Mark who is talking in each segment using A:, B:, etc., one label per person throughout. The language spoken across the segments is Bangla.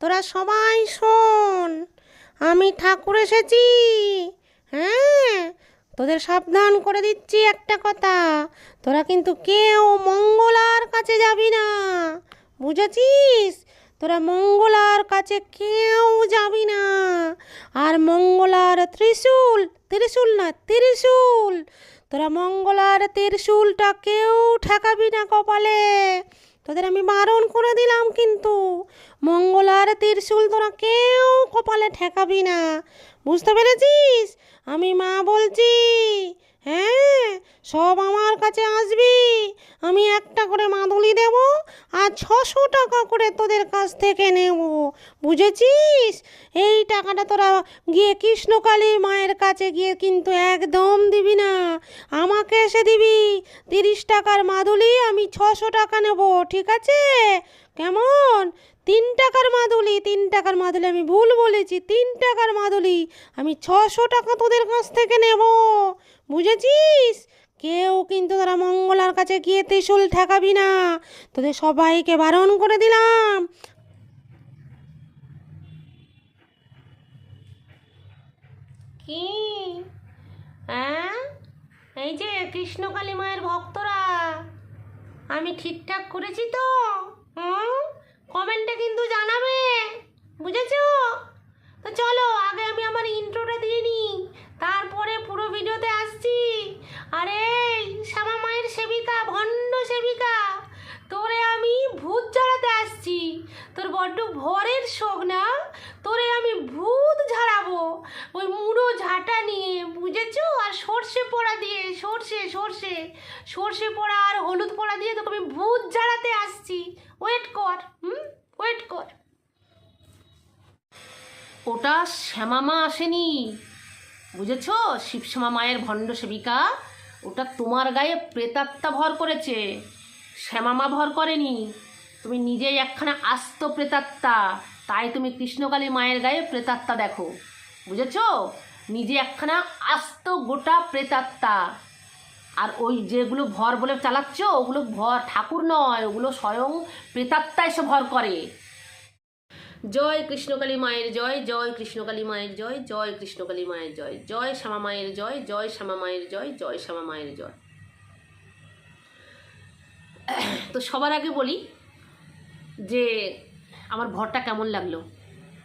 A: তোরা সবাই শোন, আমি ঠাকুর এসেছি। হ্যাঁ তোদের সাবধান করে দিচ্ছি একটা কথা, তোরা কিন্তু কেউ মঙ্গলার কাছে যাবি না, বুঝেছিস? তোরা মঙ্গলার কাছে কেউ যাবি না, আর মঙ্গলার ত্রিশূল ত্রিশূল না, ত্রিশূল, তোরা মঙ্গলার ত্রিশূলটা কেউ ঠেকাবি না কপালে। তোদের আমি বারণ করে দিলাম কিন্তু। মঙ্গল আর ত্রিশূল তোরা কেউ কপালে ঠেকাবি না। বুঝতে পেরেছিস? আমি মা বলছি। হ্যাঁ সব আমার কাছে আসবি। আমি একটা করে মাদুলি দেব আর ছশো টাকা করে তোদের কাছ থেকে নেব। বুঝেছিস? এই টাকাটা তোরা গিয়ে কৃষ্ণকালী মায়ের কাছে গিয়ে কিন্তু একদম দিবি না। আমাকে এসে দিবি। তিরিশ টাকার মাদুলি আমি ছশো টাকা নেব, ঠিক আছে? কেমন? তিন টাকার মাদুলি, তিন টাকার মাদুলি, আমি ভুল বলেছি। তিন টাকার মাদুলি আমি ছশো টাকা তোদের কাছ থেকে নেব। বুঝেছিস? কেউ কিন্তু তারা মঙ্গলার কাছে গিয়ে ত্রিশূল ঠেকাবি না। তোদের সবাইকে বারণ করে দিলাম। কি? হ্যাঁ এই যে কৃষ্ণকালী মায়ের ভক্তরা। আমি ঠিকঠাক করেছি তো? হুম কমেন্টে কিন্তু জানাবে। বুঝেছ? তো চলো, আগে আমি আমার ইন্ট্রোটা দিয়ে নিই। তারপরে পুরো ভিডিওতে আসছি। আরে শ্যামা মায়ের সেবিকা, ভণ্ড সেবিকা। তোরে আমি ভূত ঝাড়াতে আসছি। তোর বড্ড ভরের শোক না? তোরে আমি ভূত ঝাড়াবো। ওই মুড়ো ঝাঁটা নিয়ে, বুঝেছ? আর সর্ষে পোড়া দিয়ে, সর্ষে সর্ষে। সর্ষে পোড়া আর হলুদ পোড়া দিয়ে তোকে আমি ভূত ঝাড়াতে আসছি। ওয়েট কর, হুম? ওয়েট কর।
B: ওটা শ্যামামা আসেনি। বুঝেছ? শিবশ্যামা মায়ের ভণ্ড সেবিকা, ওটা তোমার গায়ে প্রেতাত্মা ভর করেছে। শ্যামামা ভর করেনি। তুমি নিজেই একখানা আস্ত প্রেতাত্মা। তাই তুমি কৃষ্ণকালী মায়ের গায়ে প্রেতাত্মা দেখো। বুঝেছ? নিজে একখানা আস্ত গোটা প্রেতাত্মা। আর ওই যেগুলো ভর বলে চালাচ্ছ, ওগুলো ভর ঠাকুর নয়, ওগুলো স্বয়ং প্রেতাত্মা এসে ভর করে। জয় কৃষ্ণকালী মায়ের জয় জয় কৃষ্ণকালী মায়ের জয় জয় কৃষ্ণকালী মায়ের জয় জয় শ্যামা মায়ের জয় জয় শ্যামা মায়ের জয় জয় শ্যামা মায়ের জয়। তো সবার আগে বলি যে আমার ভরটা কেমন লাগল?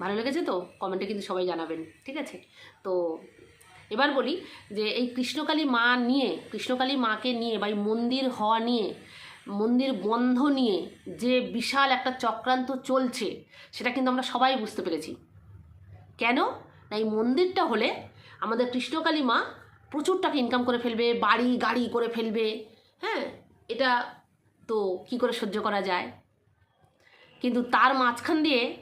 B: ভালো লেগেছে তো? কমেন্টে কিন্তু সবাই জানাবেন, ঠিক আছে? তো এবার বলি যে এই কৃষ্ণকালী মা নিয়ে কৃষ্ণকালী মাকে নিয়ে বা এই মন্দির হওয়া নিয়ে মন্দির বন্ধ নিয়ে যে বিশাল একটা চক্রান্ত চলছে, সেটা কিন্তু আমরা সবাই বুঝতে পেরেছি। কেন? না, এই মন্দিরটা হলে আমাদের কৃষ্ণকালী মা প্রচুর টাকা ইনকাম করে ফেলবে, বাড়ি, গাড়ি করে ফেলবে হ্যাঁ? এটা তো কি করে সহ্য করা যায়? কিন্তু তার মাঝখান দিয়ে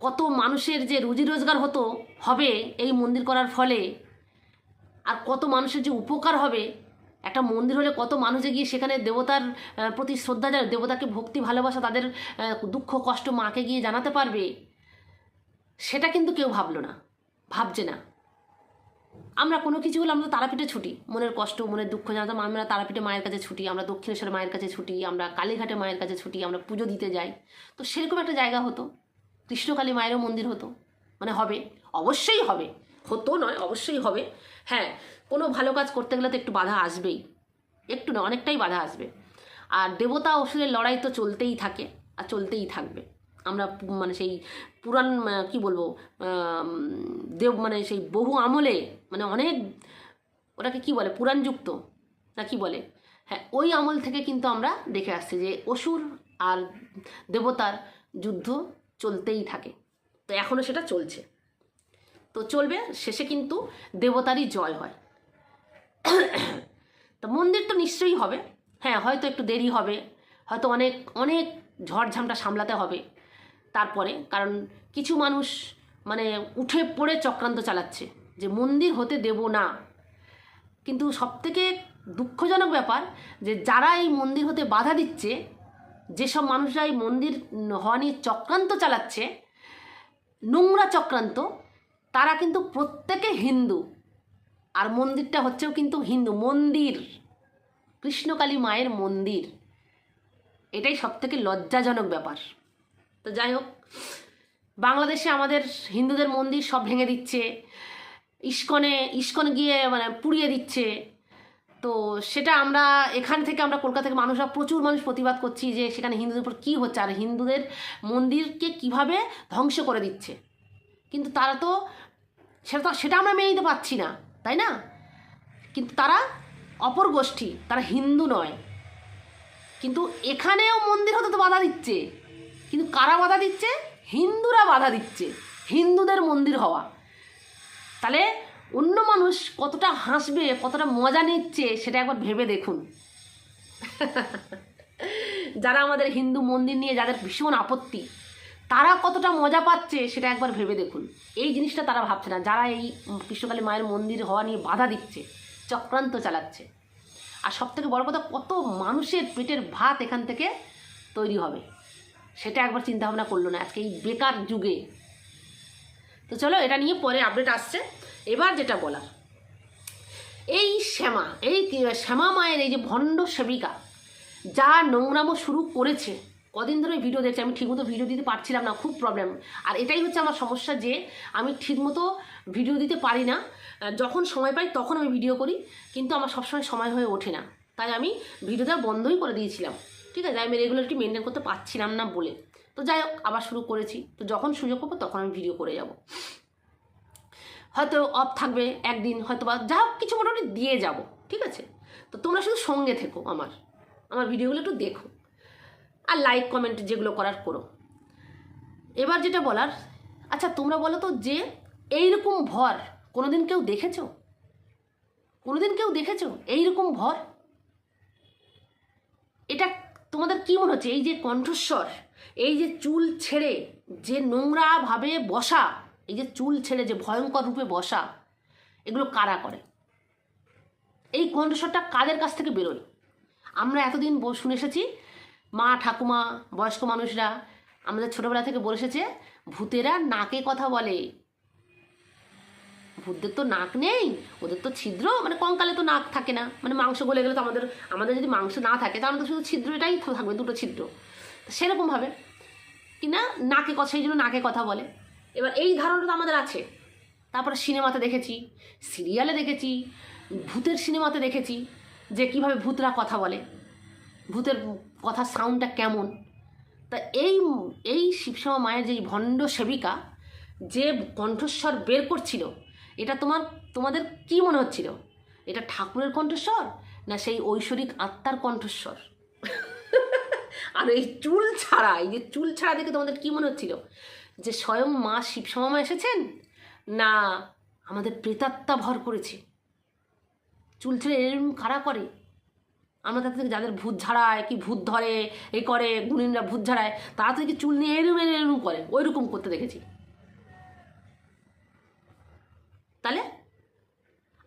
B: কত মানুষের যে রুজি রোজগার হতো, হবে এই মন্দির করার ফলে, আর কত মানুষের যে উপকার হবে একটা মন্দির হলে কত মানুষে গিয়ে সেখানে দেবতার প্রতি শ্রদ্ধা জানে দেবতাকে ভক্তি, ভালোবাসা, তাদের দুঃখ, কষ্ট মাকে গিয়ে জানাতে পারবে? সেটা কিন্তু কেউ ভাবলো না, ভাবছে না। আমরা কোনো কিছু হলে আমরা তারাপীঠে ছুটি, মনের কষ্ট, মনের দুঃখ জানাতাম, আমরা তারাপীঠে মায়ের কাছে ছুটি, আমরা দক্ষিণেশ্বর মায়ের কাছে ছুটি, আমরা কালীঘাটে মায়ের কাছে ছুটি, আমরা পুজো দিতে যাই। তো সেরকম একটা জায়গা হতো, কৃষ্ণকালী মায়েরও মন্দির হতো মানে হবে, অবশ্যই হবে, হতো নয়, অবশ্যই হবে। হ্যাঁ কোনো ভালো কাজ করতে গেলে তো একটু বাধা আসবেই। একটু না, অনেকটাই বাধা আসবে। আর দেবতা অসুরের লড়াই তো চলতেই থাকে, আর চলতেই থাকবে। আমরা মানে সেই পুরাণ কি বলব দেব মানে সেই বহু আমলে মানে অনেক ওটাকে কি বলে, পুরাণযুক্ত না কি বলে? হ্যাঁ ওই আমল থেকে কিন্তু আমরা দেখে আসছি যে অসুর আর দেবতার যুদ্ধ চলতেই থাকে। তো এখনও সেটা চলছে। তো চলবে, শেষে কিন্তু দেবতারই জয় হয়। তো মন্দির তো নিশ্চয়ই হবে। হ্যাঁ হয়তো একটু দেরি হবে। হয়তো অনেক অনেক ঝড়ঝামটা সামলাতে হবে। তারপরে, কারণ কিছু মানুষ মানে উঠে পড়ে চক্রান্ত চালাচ্ছে যে মন্দির হতে দেব না। কিন্তু সবথেকে দুঃখজনক ব্যাপার যে যারা এই মন্দির হতে বাধা দিচ্ছে, যেসব মানুষরা এই মন্দির হওয়া নিয়ে চক্রান্ত চালাচ্ছে, নোংরা চক্রান্ত, তারা কিন্তু প্রত্যেকে হিন্দু। আর মন্দিরটা হচ্ছেও কিন্তু হিন্দু। মন্দির, কৃষ্ণকালী মায়ের মন্দির। এটাই সব থেকে লজ্জাজনক ব্যাপার। তো যাই হোক, বাংলাদেশে আমাদের হিন্দুদের মন্দির সব ভেঙে দিচ্ছে। ইস্কনে, ইস্কন গিয়ে মানে পুড়িয়ে দিচ্ছে। তো সেটা আমরা এখান থেকে আমরা কলকাতা থেকে মানুষরা প্রচুর মানুষ প্রতিবাদ করছি যে সেখানে হিন্দুদের উপর কী হচ্ছে আর হিন্দুদের মন্দিরকে কীভাবে ধ্বংস করে দিচ্ছে। কিন্তু তারা তো, সেটা তো, সেটা আমরা মেনে নিতে পারছি না। তাই না? কিন্তু তারা অপর গোষ্ঠী, তারা হিন্দু নয়। কিন্তু এখানেও মন্দির হতে তো বাধা দিচ্ছে। কিন্তু কারা বাধা দিচ্ছে? হিন্দুরা বাধা দিচ্ছে। হিন্দুদের মন্দির হওয়া। তাহলে অন্য মানুষ কতটা হাসবে, কতটা মজা নিচ্ছে, সেটা একবার ভেবে দেখুন। যারা আমাদের হিন্দু মন্দির নিয়ে, যাদের ভীষণ আপত্তি তারা কতটা মজা পাচ্ছে সেটা একবার ভেবে দেখুন। এই জিনিসটা তারা ভাবছে না। যারা এই কৃষ্ণকালী মায়ের মন্দির হওয়া নিয়ে বাধা দিচ্ছে, চক্রান্ত চালাচ্ছে, আর সব থেকে বড় কথা কত মানুষের পেটের ভাত এখান থেকে তৈরি হবে, সেটা একবার চিন্তা ভাবনা করল না। আজকে এই বেকার যুগে। তো চলো, এটা নিয়ে পরে আপডেট আসছে। এবার যেটা বলার, এই শ্যামা এই শ্যামা মায়ের এই যে ভণ্ড সেবিকা যা নোংরামো শুরু করেছে কদিন ধরে ভিডিও দেখছি, আমি ঠিকমতো ভিডিও দিতে পারছিলাম না, খুব প্রবলেম আর এটাই হচ্ছে আমার সমস্যা যে, আমি ঠিকমতো ভিডিও দিতে পারি না। যখন সময় পাই তখন আমি ভিডিও করি, কিন্তু আমার সবসময় সময় হয়ে ওঠে না। তাই আমি ভিডিওটা বন্ধই করে দিয়েছিলাম। ঠিক আছে? আমি রেগুলারিটি মেনটেন করতে পারছিলাম না বলে। তো যাই হোক, আবার শুরু করেছি। তো যখন সুযোগ পাবো তখন আমি ভিডিও করে যাব। হয়তো অফ থাকবে একদিন হয়তো বা যা হোক, কিছু মোটামুটি দিয়ে যাব। ঠিক আছে? তো তোমরা শুধু সঙ্গে থেকো আমার। আমার ভিডিওগুলো একটু দেখো। আর লাইক কমেন্ট যেগুলো করার করো। এবার যেটা বলার আচ্ছা তোমরা বলো তো যে এইরকম ভর কোনোদিন কেউ দেখেছ? কোনোদিন কেউ দেখেছ এইরকম ভর? এটা তোমাদের কি মনে হচ্ছে? এই যে কণ্ঠস্বর, এই যে চুল ছেড়ে যে নোংরাভাবে বসা, এই যে চুল ছেড়ে যে ভয়ঙ্কর রূপে বসা, এগুলো কারা করে? এই কণ্ঠস্বরটা কাদের কাছ থেকে বেরোয়? আমরা এতদিন শুনে এসেছি মা, ঠাকুমা, বয়স্ক মানুষরা আমাদের ছোটোবেলা থেকে বলে এসেছে, ভূতেরা নাকে কথা বলে। ভূতদের তো নাক নেই, ওদের তো ছিদ্র মানে কঙ্কালে তো নাক থাকে না। মানে মাংস গলে গেলে তো আমাদের আমাদের যদি মাংস না থাকে, তাহলে তো শুধু ছিদ্র এটাই থাকবে, দুটো ছিদ্র। সেরকমভাবে কি না, নাকে কথা, সেই জন্য নাকে কথা বলে। এবার এই ধারণাটা তো আমাদের আছে। তারপরে সিনেমাতে দেখেছি, সিরিয়ালে দেখেছি, ভূতের সিনেমাতে দেখেছি, যে কীভাবে ভূতরা কথা বলে। ভূতের কথার সাউন্ডটা কেমন? তা এই এই শিবশ্যামা মায়ের যে ভণ্ড সেবিকা, যে কণ্ঠস্বর বের করছিল, এটা তোমার, তোমাদের কি মনে হচ্ছিল? এটা ঠাকুরের কণ্ঠস্বর না সেই ঐশ্বরিক আত্মার কণ্ঠস্বর? আর এই চুল ছাড়া, এই যে চুল ছাড়া দেখে তোমাদের কি মনে হচ্ছিল? যে স্বয়ং মা শিবসমা এসেছেন? না, আমাদের প্রেতাত্মা ভর করেছে। চুল ছেড়ে এরকম কারা করে? আমরা তাদের থেকে যাদের ভূত ঝাড়ায়, কি ভূত ধরে, এ করে, গুণিনরা ভূত ঝাড়ায়, তারা থেকে চুল নিয়ে এরম এরম করে। ওই রকম করতে দেখেছি। তাহলে?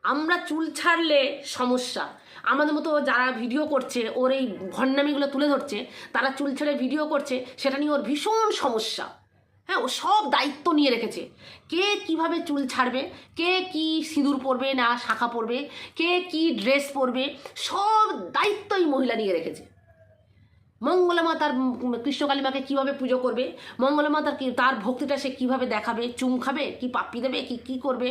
B: আমরা চুল ছাড়লে সমস্যা। আমাদের মতো যারা ভিডিও করছে, ওর এই ভণ্ডামিগুলো তুলে ধরছে, তারা চুল ছেড়ে ভিডিও করছে, সেটা নিয়ে ওর ভীষণ সমস্যা। হ্যাঁ ও সব দায়িত্ব নিয়ে রেখেছে। কে কীভাবে চুল ছাড়বে, কে কি সিঁদুর পরবে না শাখা পরবে, কে কি ড্রেস পরবে, সব দায়িত্ব এই মহিলা নিয়ে রেখেছে। মঙ্গলামা তার উম কৃষ্ণকালী মাকে কীভাবে পুজো করবে মঙ্গলামা তার তার ভক্তিটা সে কীভাবে দেখাবে, চুম খাবে, কি পাপ্পি দেবে, কি কি করবে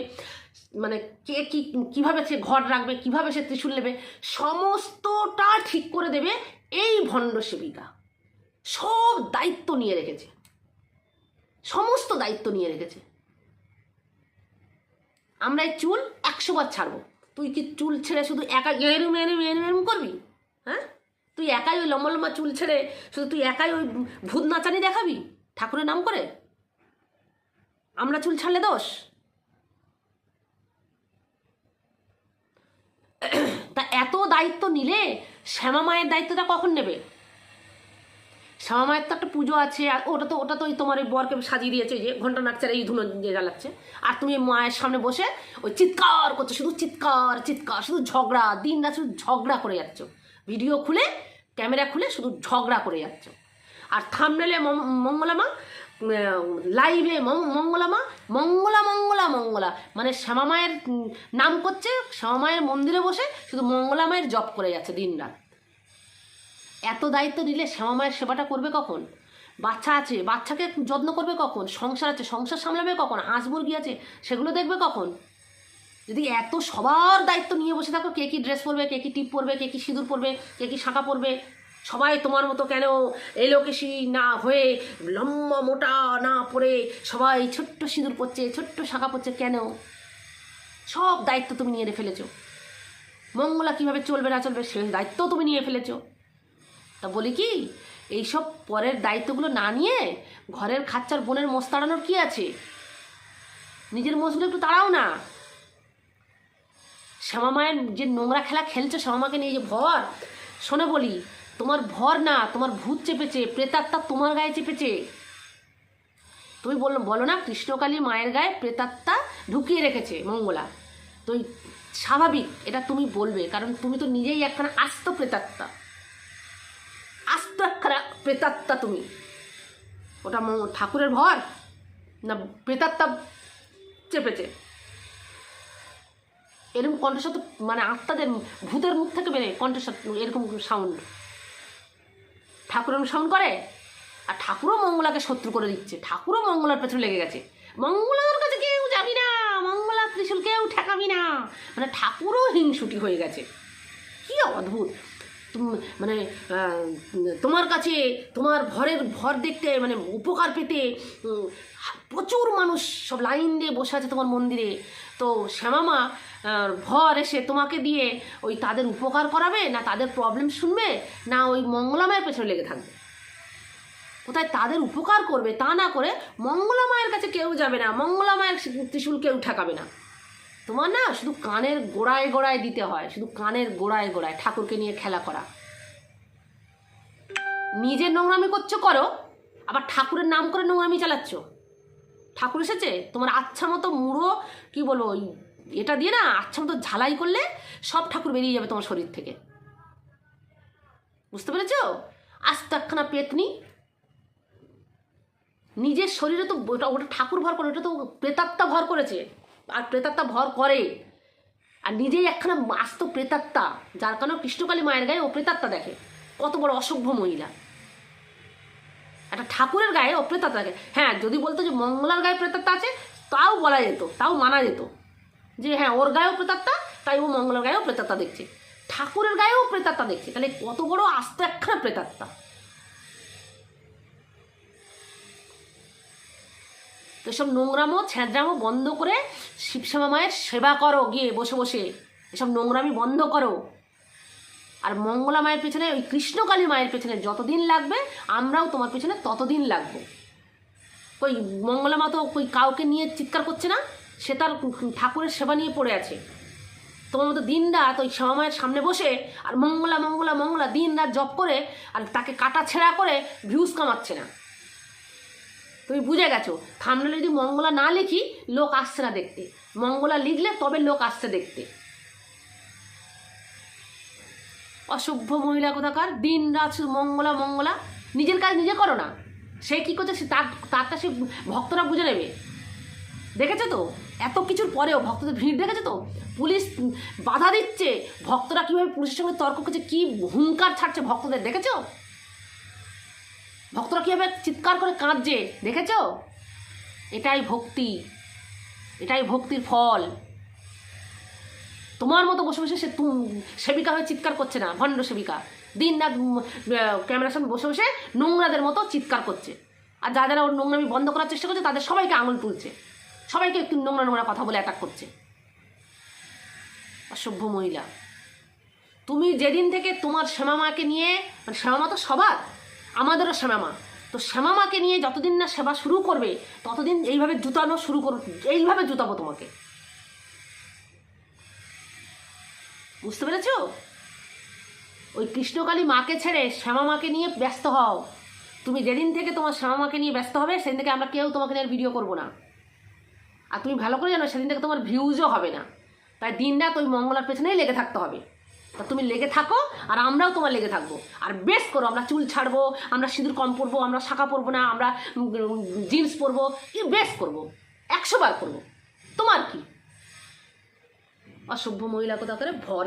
B: মানে কে কি, কীভাবে সে ঘর রাখবে, কীভাবে সে ত্রিশূল নেবে, সমস্তটা ঠিক করে দেবে এই ভণ্ড সেবিকা। সব দায়িত্ব নিয়ে রেখেছে। সমস্ত দায়িত্ব নিয়ে রেখেছে। আমরা এই চুল একশো বার ছাড়বো। তুই কি চুল ছেড়ে শুধু একা এরম এরম এরম এরম করবি? হ্যাঁ? তুই একাই ওই লম্বা লম্বা চুল ছেড়ে শুধু তুই একাই ওই ভূত নাচানি দেখাবি? ঠাকুরের নাম করে? আমরা চুল ছাড়লে দোষ? তা এত দায়িত্ব নিলে শ্যামা মায়ের দায়িত্বটা কখন নেবে? শ্যামা মায়ের তো একটা পুজো আছে, আর ওটা তো ওটা তো ওই তোমার ওই বরকে সাজিয়ে দিয়েছে যে ঘণ্টা নাকচারে এই ধুনো দিয়ে জ্বালাচ্ছে আর তুমি মায়ের সামনে বসে ওই চিৎকার করছ, শুধু চিৎকার চিৎকার, শুধু ঝগড়া, দিন রাত শুধু ঝগড়া করে যাচ্ছ। ভিডিও খুলে, ক্যামেরা খুলে শুধু ঝগড়া করে যাচ্ছ। আর থামনেলে মঙ্গলামা লাইভে মঙ্গলামা মঙ্গলা মঙ্গলা মঙ্গলা মানে শ্যামা মায়ের নাম করছে শ্যামা মায়ের মন্দিরে বসে শুধু মঙ্গলা মায়ের জপ করে যাচ্ছে দিন রাত। এত দায়িত্ব নিলে শ্যামা মায়ের সেবাটা করবে কখন? বাচ্চা আছে, বাচ্চাকে যত্ন করবে কখন? সংসার আছে, সংসার সামলাবে কখন? হাঁস মুরগি আছে, সেগুলো দেখবে কখন? যদি এত সবার দায়িত্ব নিয়ে বসে থাকো, কে কী ড্রেস পরবে, কে কী টিপ পরবে, কে কী সিঁদুর পরবে, কে কী শাঁখা পরবে, সবাই তোমার মতো কেন এলোকেশি না হয়ে লম্বা মোটা না পরে সবাই ছোট্ট সিঁদুর পরছে, ছোট্ট শাঁখা পরছে কেন? সব দায়িত্ব তুমি নিয়ে ফেলেছো। মঙ্গলা কীভাবে চলবে না চলবে, সে দায়িত্ব তুমি নিয়ে ফেলেছো। তা বলি কি, এইসব পরের দায়িত্বগুলো না নিয়ে ঘরের খাচ্চার বোনের মোষ তাড়ানোর কী আছে? নিজের মোষগুলো একটু তাড়াও না। শ্যামা মায়ের যে নোংরা খেলা খেলছো শ্যামা মাকে নিয়ে যে ভর, শোনে বলি, তোমার ভর না, তোমার ভূত চেপেছে, প্রেতাত্মা তোমার গায়ে চেপেছে। তুমি বলল বলো না, কৃষ্ণকালী মায়ের গায়ে প্রেতাত্মা ঢুকিয়ে রেখেছে মঙ্গলা। তো এই স্বাভাবিক, এটা তুমি বলবে, কারণ তুমি তো নিজেই একখানা আস্ত প্রেতাত্মা। আস্ত প্রেতাত্মা তুমি। ওটা ঠাকুরের ভর না প্রেতাত্মা চেপেছে। এরকম কণ্ঠস্বর মানে আত্মাদের ভূতের মুখ থেকে বেরে কণ্ঠস্বর, এরকম সাউন্ড ঠাকুর সাউন্ড করে, আর ঠাকুরও মঙ্গলাকে শত্রু করে দিচ্ছে। ঠাকুরও মঙ্গলার পেছনে লেগে গেছে। মঙ্গলার কাছে কেউ যাবি না মঙ্গলা ত্রিশুল কেউ ঠেকাবি না। মানে ঠাকুরও হিংসুটি হয়ে গেছে। কি অদ্ভুত! মানে তোমার কাছে, তোমার ভরের ভর দেখতে মানে উপকার পেতে প্রচুর মানুষ সব লাইন দিয়ে বসে আছে তোমার মন্দিরে। তো শ্যামামা ভর এসে তোমাকে দিয়ে ওই তাদের উপকার করাবে, না তাদের প্রবলেম শুনবে, না ওই মঙ্গলামায়ের পেছনে লেগে থাকবে। কোথায় তাদের উপকার করবে তা না করে মঙ্গলা মায়ের কাছে কেউ যাবে না মঙ্গলা মায়ের ত্রিশূল কেউ ঠেকাবে না। তোমার না শুধু কানের গোড়ায় গোড়ায় দিতে হয়, শুধু কানের গোড়ায় গোড়ায়, ঠাকুরকে নিয়ে খেলা করা। নিজের নোংরামি করছ করো, আবার ঠাকুরের নাম করে নোংরামি চালাচ্ছ। ঠাকুর এসেছে? তোমার আচ্ছা মতো মুড়ো, কি বলব এটা দিয়ে না আচ্ছা মতো ঝালাই করলে সব ঠাকুর বেরিয়ে যাবে তোমার শরীর থেকে। বুঝতে পেরেছ? আস্ত একখানা পেতনি। নিজের শরীরে তো ওটা ওটা ঠাকুর ভর করে, ওটা তো প্রেতাত্মা ভর করেছে। আর প্রেতাত্মা ভর করে। আর নিজেই একখানা আস্ত প্রেতাত্মা, যার কারণে কৃষ্ণকালী মায়ের গায়ে ও প্রেতাত্মা দেখে। কত বড় অসভ্য মহিলা। একটা ঠাকুরের গায়ে ও প্রেতাত্মা দেখে। হ্যাঁ যদি বলতো যে মঙ্গলার গায়ে প্রেতাত্মা আছে, তাও বলা যেত, তাও মানা যেত। যে হ্যাঁ ওর গায়েও প্রেতাত্মা, তাই ও মঙ্গলার গায়েও প্রেতাত্মা দেখছে। ঠাকুরের গায়েও প্রেতাত্মা দেখছে। তাহলে কত বড় আস্ত একখানা প্রেতাত্মা। তো এসব নোংরামো ছ্যাঁচড়ামো বন্ধ করে শিবশ্যামা মায়ের সেবা করো, গিয়ে বসে বসে। এসব নোংরামি বন্ধ করো। আর মঙ্গলা মায়ের পেছনে, ওই কৃষ্ণকালী মায়ের পেছনে যতদিন লাগবে, আমরাও তোমার পেছনে ততদিন লাগবো। ওই মঙ্গলা মা তো ওই কাউকে নিয়ে চিৎকার করছে না? সে তার ঠাকুরের সেবা নিয়ে পড়ে আছে। তোমার মতো দিন রাত ওই শ্যামা মায়ের সামনে বসে আর মঙ্গলা মঙ্গলা মঙ্গলা দিন রাত জপ করে আর তাকে কাটা ছেঁড়া করে ভিউজ কামাচ্ছে না। তুমি বুঝে গেছো? থামলে যদি মঙ্গলা না লিখি, লোক আসছে না দেখতে। মঙ্গলা লিখলে তবে লোক আসছে দেখতে। অসভ্য মহিলা কোথাকার? দিন রাত শুধু মঙ্গলা মঙ্গলা। নিজের কাজ নিজে করো না। সে কী করছে? সে তার তারটা সে ভক্তরা বুঝে নেবে। দেখেছ তো? এত কিছুর পরেও ভক্তদের ভিড় দেখেছ তো? পুলিশ বাধা দিচ্ছে। ভক্তরা কীভাবে পুলিশের সঙ্গে তর্ক করছে? কী হুঙ্কার ছাড়ছে ভক্তদের? দেখেছ? ভক্তরা কীভাবে চিৎকার করে কাঁদছে? দেখেছ? এটাই ভক্তি। এটাই ভক্তির ফল। তোমার মতো বসে বসে সে সেবিকা হয়ে চিৎকার করছে না, ভণ্ড সেবিকা। দিন রাত ক্যামেরার সামনে বসে বসে নোংরাদের মতো চিৎকার করছে। আর যা যারা ওর নোংরামি বন্ধ করার চেষ্টা করছে, তাদের সবাইকে আঙুল তুলছে। সবাইকে একটু নোংরা নোংরা কথা বলে অ্যাটাক করছে। অসভ্য মহিলা। তুমি যেদিন থেকে তোমার শ্যামা মাকে নিয়ে মানে শ্যামা মা তো সবার আমাদেরও শ্যামা মা তো শ্যামা মাকে নিয়ে যতদিন না সেবা শুরু করবে, ততদিন এইভাবে জুতানো শুরু করো, এইভাবে জুতাবো তোমাকে। বুঝতে পেরেছ? ওই কৃষ্ণকালী মাকে ছেড়ে শ্যামা মাকে নিয়ে ব্যস্ত হও। তুমি যেদিন থেকে তোমার শ্যামা মাকে নিয়ে ব্যস্ত হবে, সেদিন থেকে আমরা কেউ তোমাকে নিয়ে ভিডিও করব না। আর তুমি ভালো করে জানো, সেদিন থেকে তোমার ভিউজও হবে না। তাই দিন রাত ওই মঙ্গলার পেছনেই লেগে থাকতে হবে। তা তুমি লেগে থাকো, আর আমরাও তোমার লেগে থাকব। আর বেশ করো, আমরা চুল ছাড়বো, আমরা সিঁদুর কম পরবো, আমরা শাখা পরবো না, আমরা জিন্স পরবো কি বেশ করব, একশো বার করব। তোমার কি? অসভ্য মহিলা কোথা করে ভর